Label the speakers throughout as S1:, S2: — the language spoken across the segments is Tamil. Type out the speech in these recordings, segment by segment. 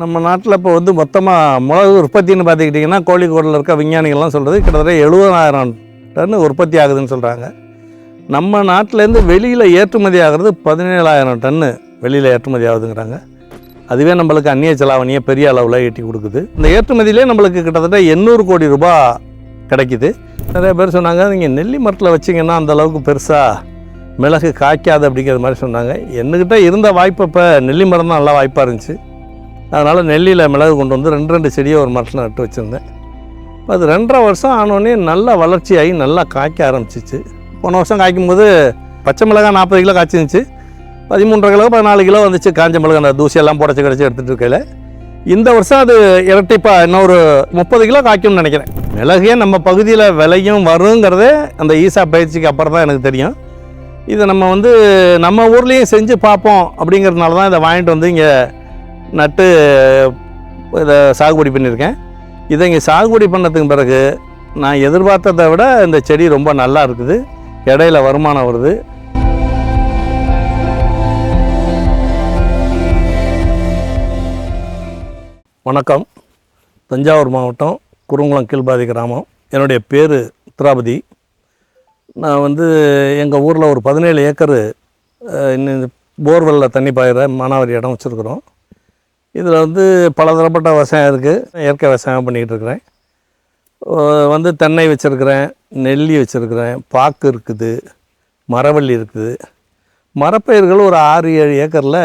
S1: நம்ம நாட்டில் இப்போ வந்து மொத்தமாக மிளகு உற்பத்தின்னு பார்த்துக்கிட்டிங்கன்னா கோழிக்கோடில் இருக்க விஞ்ஞானிகள்லாம் சொல்கிறது கிட்டத்தட்ட எழுபதாயிரம் டன் உற்பத்தி ஆகுதுன்னு சொல்கிறாங்க நம்ம நாட்டிலேருந்து வெளியில் ஏற்றுமதி ஆகிறது பதினேழாயிரம் டன்னு வெளியில் ஏற்றுமதி ஆகுதுங்கிறாங்க. அதுவே நம்மளுக்கு அந்நிய செலாவணியை பெரிய அளவில் ஈட்டி கொடுக்குது. இந்த ஏற்றுமதியிலே நம்மளுக்கு கிட்டத்தட்ட எண்ணூறு கோடி ரூபாய் கிடைக்குது. நிறைய பேர் சொன்னாங்க நீங்கள் நெல்லி மரத்தில் வச்சிங்கன்னா அந்தளவுக்கு பெருசாக மிளகு காய்க்காது அப்படிங்கிற மாதிரி சொன்னாங்க. என்கிட்ட இருந்த வாய்ப்பு இப்போ நெல்லி மரம் தான் நல்லா வாய்ப்பாக இருந்துச்சு. அதனால் நெல்லியில் மிளகு கொண்டு வந்து ரெண்டு ரெண்டு செடியை ஒரு மரத்தில் நட்டு வச்சுருந்தேன். அது ரெண்டரை வருஷம் ஆனோடனே நல்லா வளர்ச்சியாகி நல்லா காய்க்க ஆரம்பிச்சிச்சு. போன வருஷம் காய்க்கும்போது பச்சை மிளகாய் நாற்பது கிலோ காய்ச்சிருந்துச்சு. பதிமூன்றரை கிலோ பதினாலு கிலோ வந்துச்சு. காஞ்ச மிளகா அந்த தூசியெல்லாம் புடச்சி கிடச்சி எடுத்துகிட்டு இருக்கையில். இந்த வருஷம் அது இரட்டிப்பாக இன்னும் ஒரு முப்பது கிலோ காய்க்கும்னு நினைக்கிறேன். மிளகே நம்ம பகுதியில் விலையும் வருங்கிறதே அந்த ஈசா பயிற்சிக்கு அப்புறம் தான் எனக்கு தெரியும். இதை நம்ம வந்து நம்ம ஊர்லேயும் செஞ்சு பார்ப்போம் அப்படிங்கிறதுனால தான் இதை வாங்கிட்டு வந்து இங்கே நட்டு இதை சாகுபடி பண்ணியிருக்கேன். இதை இங்கே சாகுபடி பண்ணதுக்கு பிறகு நான் எதிர்பார்த்ததை விட இந்த செடி ரொம்ப நல்லா இருக்குது. இடையில வருமானம் வருது. வணக்கம். தஞ்சாவூர் மாவட்டம் குறுங்குளம் கீழ்பாதி கிராமம். என்னுடைய பேர் திராபதி. நான் வந்து எங்கள் ஊரில் ஒரு பதினேழு ஏக்கரு இன்னும் போர்வெல்லில் தண்ணி பாயிற மானாவாரி இடம் வச்சுருக்குறோம். இதில் வந்து பலதரப்பட்ட விவசாயம் இருக்குது இயற்கை விவசாயம் பண்ணிக்கிட்டு இருக்கிறேன். வந்து தென்னை வச்சுருக்கிறேன் நெல்லி வச்சுருக்கிறேன் பாக்கு இருக்குது மரவள்ளி இருக்குது. மரப்பயிர்கள் ஒரு ஆறு ஏழு ஏக்கரில்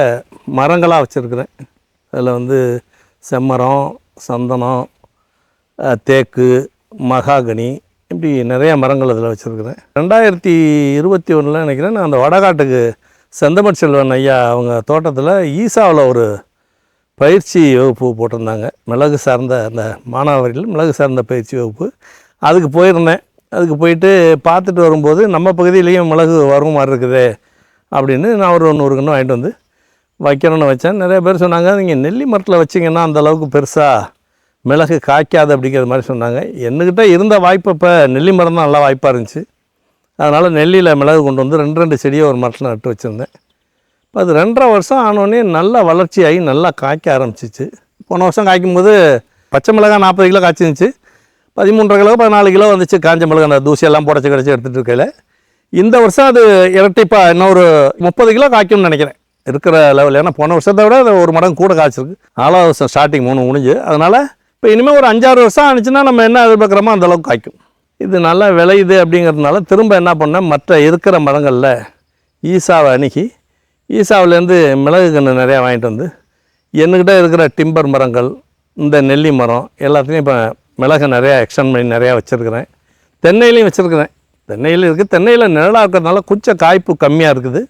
S1: மரங்களாக வச்சுருக்கிறேன். அதில் வந்து செம்மரம் சந்தனம் தேக்கு மகாகனி இப்படி நிறைய மரங்கள் அதில் வச்சுருக்கிறேன். ரெண்டாயிரத்தி இருபத்தி ஒன்றில் நினைக்கிறேன் நான் அந்த வடகாட்டுக்கு செந்தமட் செல்வன் ஐயா அவங்க தோட்டத்தில் ஈசாவில் ஒரு பயிற்சி வகுப்பு போட்டிருந்தாங்க. மிளகு சார்ந்த அந்த மானாவாரியில் மிளகு சார்ந்த பயிற்சி வகுப்பு. அதுக்கு போயிருந்தேன். அதுக்கு போயிட்டு பார்த்துட்டு வரும்போது நம்ம பகுதியிலையும் மிளகு வரும் மாதிரி இருக்குதே அப்படின்னு நான் ஒரு நூறு கன்று வாங்கிட்டு வந்து வைக்கணும்னு வச்சேன். நிறைய பேர் சொன்னாங்க நீங்கள் நெல்லி மரத்தில் வச்சிங்கன்னா அந்த அளவுக்கு பெருசாக மிளகு காய்க்காது அப்படிங்கிற மாதிரி சொன்னாங்க. என்கிட்ட இருந்த வாய்ப்பு இப்போ நெல்லி மரம் தான் நல்லா வாய்ப்பாக இருந்துச்சு. அதனால் நெல்லியில் மிளகு கொண்டு வந்து ரெண்டு ரெண்டு செடியை ஒரு மரத்தில் நட்டு வச்சுருந்தேன். இப்போ அது ரெண்டரை வருஷம் ஆனோடனே நல்லா வளர்ச்சியாகி நல்லா காய்க்க ஆரம்பிச்சிச்சு. போன வருஷம் காய்க்கும் போது பச்சை மிளகாய் நாற்பது கிலோ காய்ச்சிருந்துச்சு. பதிமூன்றரை கிலோ பதினாலு கிலோ வந்துச்சு. காஞ்ச மிளகாய் அந்த தூசியெல்லாம் புடச்சி கிடச்சி எடுத்துகிட்டு இருக்கையில். இந்த வருஷம் அது இரட்டிப்பாக இன்னும் ஒரு முப்பது கிலோ காய்க்கும்னு நினைக்கிறேன். இருக்கிற லெவலில் ஏன்னா போன வருஷத்தை விட அது ஒரு மடங்கு கூட காய்ச்சிருக்கு. நாலாவது வருஷம் ஸ்டார்டிங் மூணு முடிஞ்சு. அதனால் இப்போ இனிமேல் ஒரு அஞ்சாறு வருஷம் ஆனிச்சுன்னா நம்ம என்ன எதிர்பார்க்குறோமோ அந்தளவுக்கு காய்க்கும். இது நல்லா விளையுது அப்படிங்கிறதுனால திரும்ப என்ன பண்ணேன் மற்ற இருக்கிற மரங்களில் ஈசாவை அணுகி ஈசாவிலேருந்து மிளகு கன்று நிறையா வாங்கிட்டு வந்து என்கிட்ட இருக்கிற டிம்பர் மரங்கள் இந்த நெல்லி மரம் எல்லாத்துலேயும் இப்போ மிளகு நிறையா எக்ஸ்டன் பண்ணி நிறையா வச்சுருக்கிறேன். தென்னையிலையும் வச்சுருக்கிறேன். தென்னையில் இருக்குது. தென்னையில் நிழலாக இருக்கிறதுனால கொஞ்சம் காய்ப்பு கம்மியாக இருக்குது.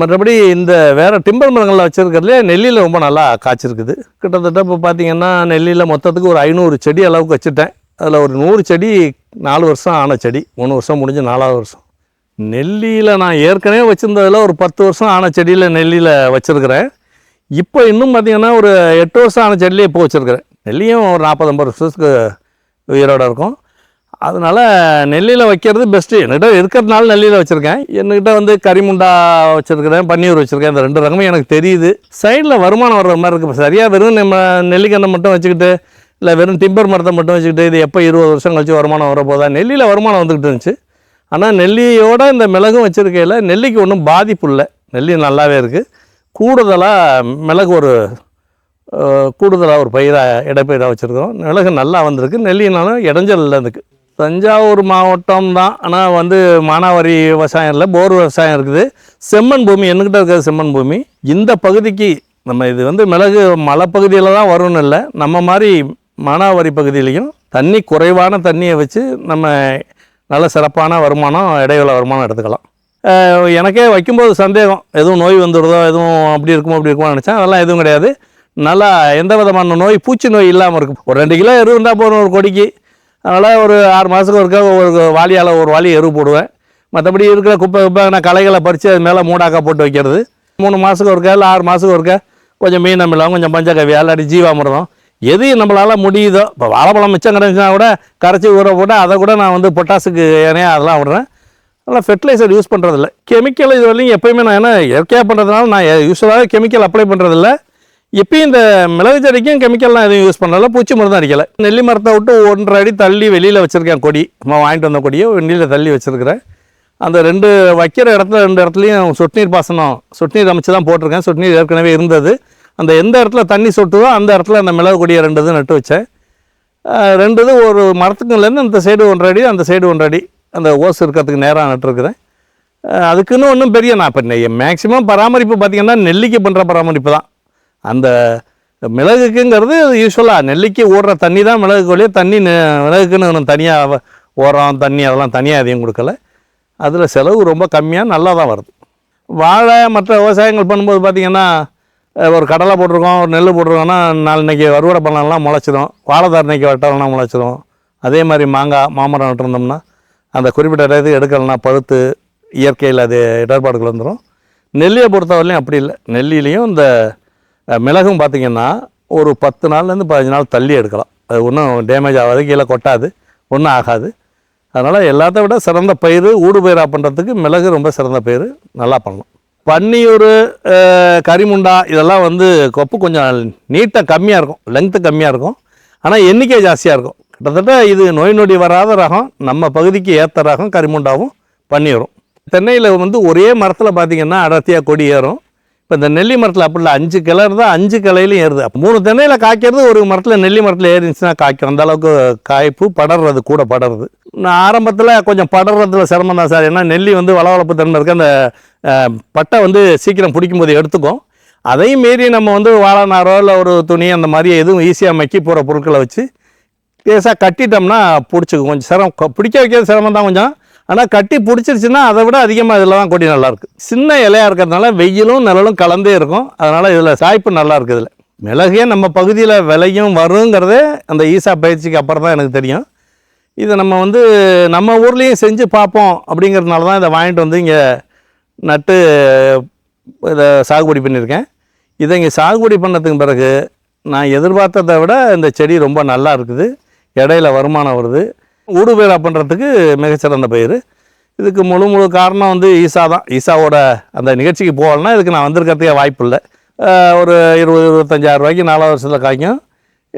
S1: மற்றபடி இந்த வேறு டிம்பர் மரங்களில் வச்சுருக்கிறதுலே நெல்லியில் ரொம்ப நல்லா காய்ச்சிருக்குது. கிட்டத்தட்ட இப்போ பார்த்தீங்கன்னா நெல்லியில் மொத்தத்துக்கு ஒரு ஐநூறு செடி அளவுக்கு வச்சுட்டேன். அதில் ஒரு நூறு செடி நாலு வருஷம் ஆன செடி. மூணு வருஷம் முடிஞ்சு நாலாவது வருஷம். நெல்லியில் நான் ஏற்கனவே வச்சுருந்ததில் ஒரு பத்து வருஷம் ஆன செடியில் நெல்லியில் வச்சுருக்கிறேன். இப்போ இன்னும் பார்த்தீங்கன்னா ஒரு எட்டு வருஷம் ஆன செடியிலே இப்போ வச்சுருக்கிறேன். நெல்லியும் ஒரு நாற்பது ஐம்பது வருஷத்துக்கு உயிரோடு இருக்கும். அதனால் நெல்லியில் வைக்கிறது பெஸ்ட்டு என்கிட்ட இருக்கிறதுனால நெல்லியில் வச்சுருக்கேன். என்கிட்ட வந்து கரிமுண்டா வச்சுருக்கிறேன் பன்னீர் வச்சுருக்கேன் இந்த ரெண்டு ரகமும் எனக்கு தெரியுது. சைடில் வருமானம் வர்ற மாதிரி இருக்குது சரியாக வெறும் நம்ம நெல்லிக்கண்ணை மட்டும் வச்சுக்கிட்டு இல்லை வெறும் டிம்பர் மரத்தை மட்டும் வச்சுக்கிட்டு இது எப்போ இருபது வருஷம் கழிச்சு வருமானம் வர போதா நெல்லியில் வருமானம் வந்துக்கிட்டு இருந்துச்சு. ஆனால் நெல்லியோட இந்த மிளகும் வச்சுருக்கையில் நெல்லிக்கு ஒன்றும் பாதிப்பு இல்லை. நெல்லி நல்லாவே இருக்குது கூடுதலாக மிளகு ஒரு கூடுதலாக ஒரு பயிராக இடைப்பயிராக வச்சுருக்கோம் மிளகு நல்லா வந்திருக்கு. நெல்லினாலும் இடைஞ்சல் இல்லை அதுக்கு. தஞ்சாவூர் மாவட்டம் தான். ஆனால் வந்து மானாவாரி விவசாயம் இல்லை. போர் விவசாயம் இருக்குது. செம்மண் பூமி என்கிட்ட இருக்கிறது செம்மண் பூமி. இந்த பகுதிக்கு நம்ம இது வந்து மிளகு மலைப்பகுதியில் தான் வரும்னு இல்லை. நம்ம மாதிரி மானாவாரி பகுதியிலையும் தண்ணி குறைவான தண்ணியை வச்சு நம்ம நல்ல சிறப்பான வருமானம் இடைவேளை வருமானம் எடுத்துக்கலாம். எனக்கே வைக்கும்போது சந்தேகம் எதுவும் நோய் வந்துடுதோ எதுவும் அப்படி இருக்குமோ அப்படி இருக்குமோ நினச்சேன். அதெல்லாம் எதுவும் கிடையாது. நல்லா எந்த விதமான நோய் பூச்சி நோய் இல்லாமல் இருக்கும். ஒரு ரெண்டு கிலோ எருவு இருந்தால் போதும் ஒரு கொடிக்கு. அதனால் ஒரு ஆறு மாதத்துக்கு ஒருக்கா ஒரு வாளியால் ஒரு வாளி எரு போடுவேன். மற்றபடி இருக்கிற குப்பை குப்பை நான் களைகளை பறித்து அது மேலே மூடாக்கா போட்டு வைக்கிறது. மூணு மாதத்துக்கு ஒருக்கா இல்லை ஆறு மாதத்துக்கு ஒருக்கா கொஞ்சம் மீன் அமிலம் கொஞ்சம் பஞ்சகவியா இல்லாட்டி ஜீவாமிரதம். எது நம்மளால் முடியுதோ இப்போ வாழைப்பழம் மிச்சம் கிடந்துச்சுன்னா கூட கரைச்சி ஊற போட்டு அதை கூட நான் வந்து பொட்டாசுக்கு ஏனையா அதெல்லாம் விடுறேன். அதெல்லாம் ஃபெர்டிலைசர் யூஸ் பண்ணுறதில்ல கெமிக்கல் இது வரையும் எப்பயுமே நான் ஏன்னா இயற்கையாக பண்ணுறதுனால நான் யூஸ்வலாக கெமிக்கல் அப்ளை பண்ணுறதில்ல இப்பயும் இந்த மிளகு செடிக்கும் கெமிக்கல்லாம் எதுவும் யூஸ் பண்ணல பூச்சி மருந்து அடிக்கலை. நெல்லி மரத்தை விட்டு ஒன்றரை அடி தள்ளி வெளியில் வச்சுருக்கேன் கொடி. நம்ம வாங்கிட்டு வந்த கொடியை வெளியில் தள்ளி வச்சுருக்கிறேன். அந்த ரெண்டு வைக்கிற இடத்துல ரெண்டு இடத்துலையும் சொட்டு நீர் பாசனம் சொட்டு நீர் அமைச்சு தான் போட்டிருக்கேன். சொட்டு நீர் ஏற்கனவே இருந்தது. அந்த எந்த இடத்துல தண்ணி சொட்டுதோ அந்த இடத்துல அந்த மிளகு கொடியை ரெண்டு இது நட்டு வச்சேன். ரெண்டு இது ஒரு மரத்துக்குலேருந்து அந்த சைடு ஒன்றரை அடி அந்த சைடு ஒன்றரை அடி அந்த ஓஸ் இருக்கிறதுக்கு நேராக நட்டுருக்குறேன். அதுக்குன்னு ஒன்றும் பெரிய நான் இப்போ மேக்ஸிமம் பராமரிப்பு பார்த்திங்கன்னா நெல்லிக்கு பண்ணுற பராமரிப்பு தான். அந்த மிளகுக்குங்கிறது யூஸ்வலாக நெல்லிக்கு ஓடுற தண்ணி தான் மிளகு கொள்ளியே தண்ணி மிளகுக்குன்னு ஒன்றும் தனியாக உரம் தண்ணி அதெல்லாம் தனியாக எதையும் கொடுக்கல. அதில் செலவு ரொம்ப கம்மியாக நல்லா தான் வருது. வாழை மற்ற விவசாயங்கள் பண்ணும்போது பார்த்திங்கன்னா ஒரு கடலை போட்டிருக்கோம் ஒரு நெல் போட்டிருக்கோம்னா நாளைக்கு அறுவடை பண்ணலாம் முளைச்சிடும் வாழை தரணைக்கு வெட்டலாம் முளைச்சிரும். அதே மாதிரி மாங்காய் மாமரம் நட்டிருந்தோம்னா அந்த குறிப்பிட்ட இடத்துக்கு எடுக்கலைன்னா பழுத்து இயற்கையில் அது இடர்பாடுகள் வந்துடும் நெல்லியை பொறுத்தவரையிலையும் அப்படி இல்லை. நெல்லிலையும் இந்த மிளகும் பார்த்திங்கன்னா ஒரு பத்து நாள்லேருந்து பதினஞ்சு நாள் தள்ளி எடுக்கலாம். அது ஒன்றும் டேமேஜ் ஆகாது கீழே கொட்டாது ஒன்றும் ஆகாது. அதனால் எல்லாத்த விட சிறந்த பயிர் ஊடு பயிராக பண்ணுறதுக்கு மிளகு ரொம்ப சிறந்த பயிர் நல்லா பண்ணலாம். பன்னியூர் கரிமுண்டா இதெல்லாம் வந்து கொப்பு கொஞ்சம் நீட்டாக கம்மியாக இருக்கும். லெங்க்த்து கம்மியாக இருக்கும். ஆனால் எண்ணிக்கை ஜாஸ்தியாக இருக்கும். கிட்டத்தட்ட இது நோய் நொடி வராத ரகம். நம்ம பகுதிக்கு ஏற்ற ரகம் கரிமுண்டாவும் பன்னியூரும் தென்னையில் வந்து ஒரே மரத்தில் பார்த்தீங்கன்னா அடர்த்தியாக கொடி ஏறும். இப்போ இந்த நெல்லி மரத்தில் அப்படி இல்லை அஞ்சு கிளை இருந்தால் அஞ்சு கிளையிலையும் ஏறுது. அப்போ மூணு தென்னையில் காய்க்கிறது ஒரு மரத்தில் நெல்லி மரத்தில் ஏறிச்சுன்னா காய்க்கும். அந்த அளவுக்கு காய்ப்பு படர்றது கூட படருது நான் ஆரம்பத்தில் கொஞ்சம் படர்றதுல சிரமம் தான் சார். ஏன்னா நெல்லி வந்து வளவளப்பு தன்மை இருக்குது அந்த பட்டை வந்து சீக்கிரம் பிடிக்கும்போது எடுத்துக்கும். அதையும் மீறி நம்ம வந்து வாழை நாரோ இல்லை ஒரு துணி அந்த மாதிரி எதுவும் ஈஸியாக மக்கி போகிற பொருட்களை வச்சு பேசாக கட்டிட்டோம்னா பிடிச்சிக்கும். கொஞ்சம் சிரமம் பிடிக்க வைக்கிறது சிரமம் தான் கொஞ்சம். ஆனால் கட்டி பிடிச்சிருச்சுன்னா அதை விட அதிகமாக இதில் தான் கொடி நல்லாயிருக்கு சின்ன இலையாக இருக்கிறதுனால வெயிலும் நிழலும் கலந்தே இருக்கும். அதனால் இதில் சாய்ப்பு நல்லா இருக்குது இதில். மிளகே நம்ம பகுதியில் விலையும் வருங்கிறதே அந்த ஈசா பயிற்சிக்கு அப்புறம் தான் எனக்கு தெரியும். இதை நம்ம வந்து நம்ம ஊர்லேயும் செஞ்சு பார்ப்போம் அப்படிங்கிறதுனால தான் இதை வாங்கிட்டு வந்து இங்கே நட்டு இதை சாகுபடி பண்ணியிருக்கேன். இதை இங்கே சாகுபடி பண்ணதுக்கு பிறகு நான் எதிர்பார்த்ததை விட இந்த செடி ரொம்ப நல்லா இருக்குது. இடையில வருமானம் வருது. ஊடுபயிரா பண்ணுறதுக்கு மிகச்சிறந்த பயிர். இதுக்கு முழு முழு காரணம் வந்து ஈசா தான். ஈசாவோட அந்த நிகழ்ச்சிக்கு போகலன்னா இதுக்கு நான் வந்திருக்கிறதுக்கே வாய்ப்பு இல்லை. ஒரு இருபது இருபத்தஞ்சாயிரம் ரூபாய்க்கு நாலாவது வருஷத்தில் காய்க்கும்.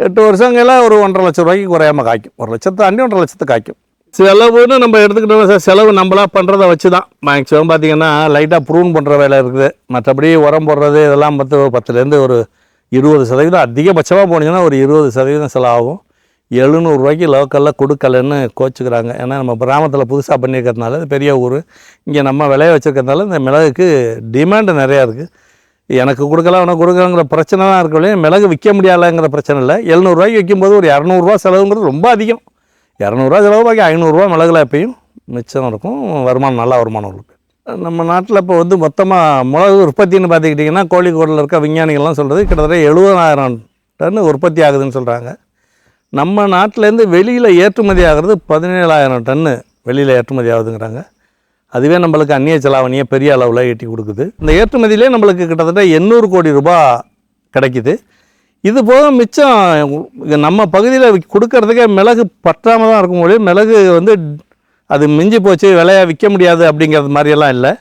S1: எட்டு வருஷங்கள ஒரு ஒன்றரை லட்சம் ரூபாய்க்கு குறையாமல் காய்க்கும். ஒரு லட்சத்து தாண்டி ஒன்றரை லட்சத்து காய்க்கும். செலவுன்னு நம்ம எடுத்துக்கிட்டோம் சார் செலவு நம்மளா பண்ணுறத வச்சு தான் மேக்ஸிமம் பார்த்திங்கன்னா லைட்டாக ப்ரூன் பண்ணுற வேலை இருக்குது. மற்றபடி உரம் போடுறது இதெல்லாம் பார்த்து ஒரு பத்துலேருந்து ஒரு இருபது சதவீதம் அதிகபட்சமாக போனீங்கன்னா ஒரு இருபது சதவீதம் செலவாகும். எழுநூறுரூவாய்க்கு லோக்கலில் கொடுக்கலன்னு கோச்சுக்கிறாங்க. ஏன்னா நம்ம கிராமத்தில் புதுசாக பண்ணியிருக்கிறதுனால இது பெரிய ஊர். இங்கே நம்ம விளைய வச்சுருக்கிறதுனால இந்த மிளகுக்கு டிமாண்டு நிறையா இருக்குது எனக்கு கொடுக்கலாம் உனக்கு கொடுக்கலங்கிற பிரச்சனை தான் இருக்கவே மிளகு விற்க முடியாதுங்கிற பிரச்சனை இல்லை. எழுநூறுவாய்க்கு விற்கும்போது ஒரு இரநூறுவா செலவுங்கிறது ரொம்ப அதிகம். இரநூறுவா செலவு பாக்கி ஐநூறுரூவா மிளகுல எப்பயும் மிச்சம் இருக்கும் வருமானம் நல்லா வருமானம் இருக்கும் நம்ம நாட்டில் இப்போ வந்து மொத்தமாக மிளகு உற்பத்தின்னு பார்த்துக்கிட்டிங்கன்னா கோழிக்கோடில் இருக்க விஞ்ஞானிகள்லாம் சொல்கிறது கிட்டத்தட்ட எழுபதாயிரம் டன் உற்பத்தி ஆகுதுன்னு சொல்கிறாங்க நம்ம நாட்டிலேருந்து வெளியில் ஏற்றுமதி ஆகிறது பதினேழாயிரம் டன்னு வெளியில் ஏற்றுமதி ஆகுதுங்கிறாங்க. அதுவே நம்மளுக்கு அந்நிய செலாவணியை பெரிய அளவில் ஈட்டி கொடுக்குது. இந்த ஏற்றுமதியிலே நம்மளுக்கு கிட்டத்தட்ட எண்ணூறு கோடி ரூபாய் கிடைக்குது. இது போக மிச்சம் நம்ம பகுதியில் கொடுக்கறதுக்கே மிளகு பற்றாமல் தான் இருக்கும் மொழி மிளகு வந்து அது மிஞ்சி போச்சு விலையை விற்க முடியாது அப்படிங்கிறது மாதிரியெல்லாம் இல்லை.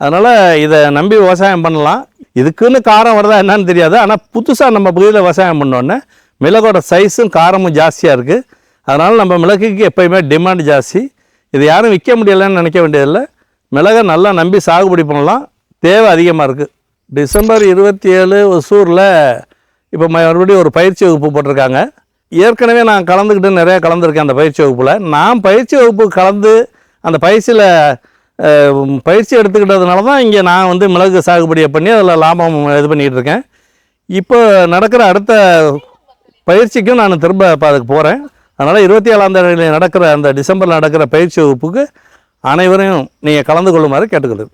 S1: அதனால் இதை நம்பி விவசாயம் பண்ணலாம். இதுக்குன்னு காரம் வருதா என்னன்னு தெரியாது. ஆனால் புதுசாக நம்ம பகுதியில் விவசாயம் பண்ணோன்னே மிளகோட சைஸும் காரமும் ஜாஸ்தியாக இருக்குது அதனால் நம்ம மிளகுக்கு எப்பயுமே டிமாண்ட் ஜாஸ்தி. இது யாரும் விற்க முடியலைன்னு நினைக்க வேண்டியதில்லை. மிளகை நல்லா நம்பி சாகுபடி பண்ணலாம். தேவை அதிகமாக இருக்குது டிசம்பர் இருபத்தி ஏழு ஒசூரில் இப்போ மறுபடியும் ஒரு பயிற்சி வகுப்பு போட்டிருக்காங்க. ஏற்கனவே நான் கலந்துக்கிட்டு நிறையா கலந்துருக்கேன் அந்த பயிற்சி வகுப்பில். நான் பயிற்சி வகுப்பு கலந்து அந்த பயிற்சியில் பயிற்சி எடுத்துக்கிட்டதுனால தான் இங்கே நான் வந்து மிளகு சாகுபடியை பண்ணி அதில் லாபம் இது பண்ணிகிட்டு இருக்கேன். இப்போ நடக்கிற அடுத்த பயிற்சிக்கும் நான் திரும்ப இப்போ அதுக்கு போகிறேன் அதனால் இருபத்தி ஏழாம் தேதி நடக்கிற அந்த டிசம்பரில் நடக்கிற பயிற்சி வகுப்புக்கு அனைவரையும் நீங்கள் கலந்து கொள்ளுமாறு கேட்டுக்கொள்ளுது